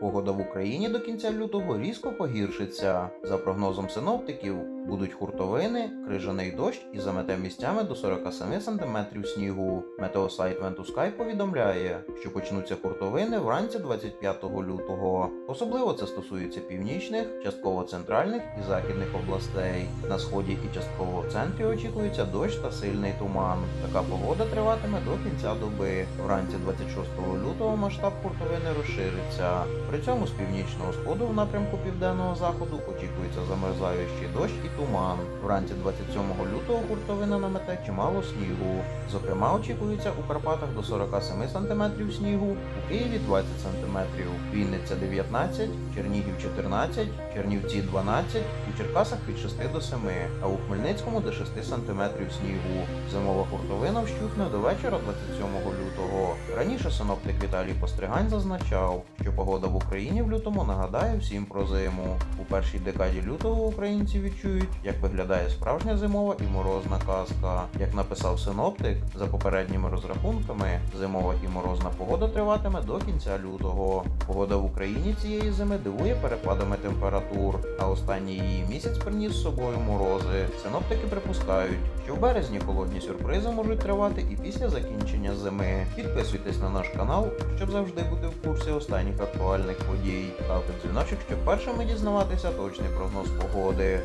Погода в Україні до кінця лютого різко погіршиться. За прогнозом синоптиків, будуть хуртовини, крижаний дощ і замете місцями до 47 см снігу. Метеосайт Ventusky повідомляє, що почнуться хуртовини вранці 25 лютого. Особливо це стосується північних, частково центральних і західних областей. На сході і частково в центрі очікується дощ та сильний туман. Така погода триватиме до кінця доби. Вранці 26 лютого масштаб хуртовини розшириться. При цьому з північного сходу в напрямку південного заходу очікується замерзаючий дощ і туман. Вранці 27 лютого хуртовина намете чимало снігу. Зокрема, очікується у Карпатах до 47 см снігу, у Києві 20 см, Вінниця 19, Чернігів 14, Чернівці 12, у Черкасах від 6 до 7, а у Хмельницькому до 6 см снігу. Зимова хуртовина вщухне до вечора 27 лютого. Раніше синоптик Віталій Постригань зазначав, що погода в Україні в лютому нагадає всім про зиму. У першій декаді лютого українці відчують, як виглядає справжня зимова і морозна казка. Як написав синоптик, за попередніми розрахунками, зимова і морозна погода триватиме до кінця лютого. Погода в Україні цієї зими дивує перепадами температур, а останній її місяць приніс з собою морози. Синоптики припускають, що в березні холодні сюрпризи можуть тривати і після закінчення зими. Підписуйтесь на наш канал, щоб завжди бути в курсі останніх актуальних подій. Ставте дзвіночок, щоб першими дізнаватися точний прогноз погоди.